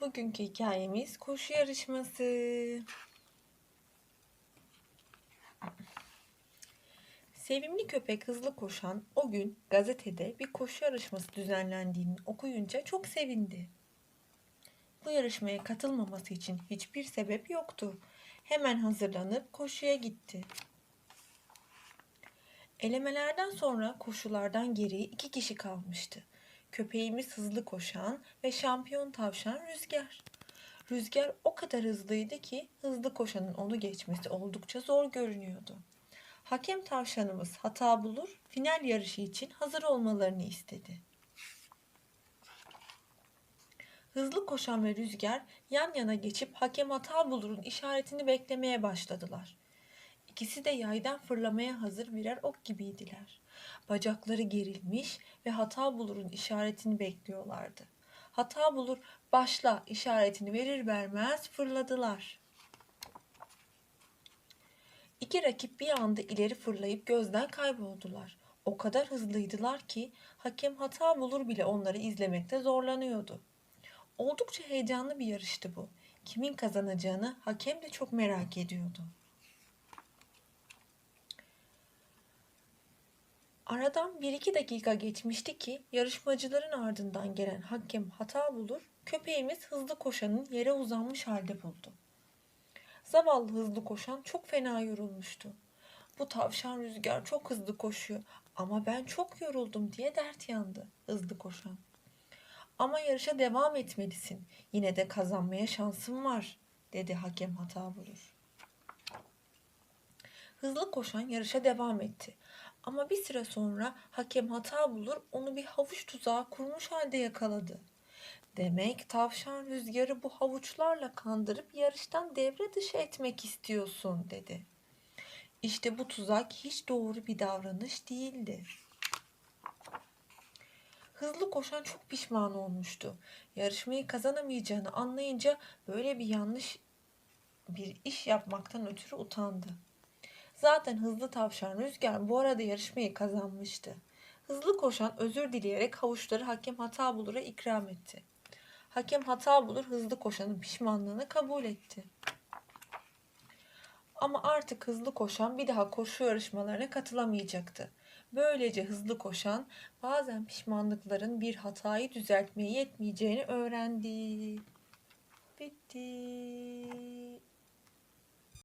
Bugünkü hikayemiz koşu yarışması. Sevimli köpek hızlı koşan o gün gazetede bir koşu yarışması düzenlendiğini okuyunca çok sevindi. Bu yarışmaya katılmaması için hiçbir sebep yoktu. Hemen hazırlanıp koşuya gitti. Elemelerden sonra koşulardan geriye iki kişi kalmıştı. Köpeğimiz hızlı koşan ve şampiyon tavşan Rüzgar. Rüzgar o kadar hızlıydı ki hızlı koşanın onu geçmesi oldukça zor görünüyordu. Hakem tavşanımız hata bulur, final yarışı için hazır olmalarını istedi. Hızlı koşan ve Rüzgar yan yana geçip hakem hata bulurun işaretini beklemeye başladılar. İkisi de yaydan fırlamaya hazır birer ok gibiydiler. Bacakları gerilmiş ve hata bulurun işaretini bekliyorlardı. Hata bulur başla işaretini verir vermez fırladılar. İki rakip bir anda ileri fırlayıp gözden kayboldular. O kadar hızlıydılar ki hakem hata bulur bile onları izlemekte zorlanıyordu. Oldukça heyecanlı bir yarıştı bu. Kimin kazanacağını hakem de çok merak ediyordu. Aradan bir iki dakika geçmişti ki yarışmacıların ardından gelen hakem hata bulur, köpeğimiz hızlı koşanın yere uzanmış halde buldu. Zavallı hızlı koşan çok fena yorulmuştu. Bu tavşan rüzgar çok hızlı koşuyor ama ben çok yoruldum diye dert yandı hızlı koşan. Ama yarışa devam etmelisin. Yine de kazanmaya şansın var, dedi hakem hata bulur. Hızlı koşan yarışa devam etti. Ama bir süre sonra hakem hata bulur onu bir havuç tuzağı kurmuş halde yakaladı. Demek tavşan rüzgarı bu havuçlarla kandırıp yarıştan devre dışı etmek istiyorsun dedi. İşte bu tuzak hiç doğru bir davranış değildi. Hızlı koşan çok pişman olmuştu. Yarışmayı kazanamayacağını anlayınca böyle bir yanlış bir iş yapmaktan ötürü utandı. Zaten hızlı tavşan Rüzgar bu arada yarışmayı kazanmıştı. Hızlı koşan özür dileyerek havuçları hakem hata bulura ikram etti. Hakem hata bulur hızlı koşanın pişmanlığını kabul etti. Ama artık hızlı koşan bir daha koşu yarışmalarına katılamayacaktı. Böylece hızlı koşan bazen pişmanlıkların bir hatayı düzeltmeye yetmeyeceğini öğrendi. Bitti.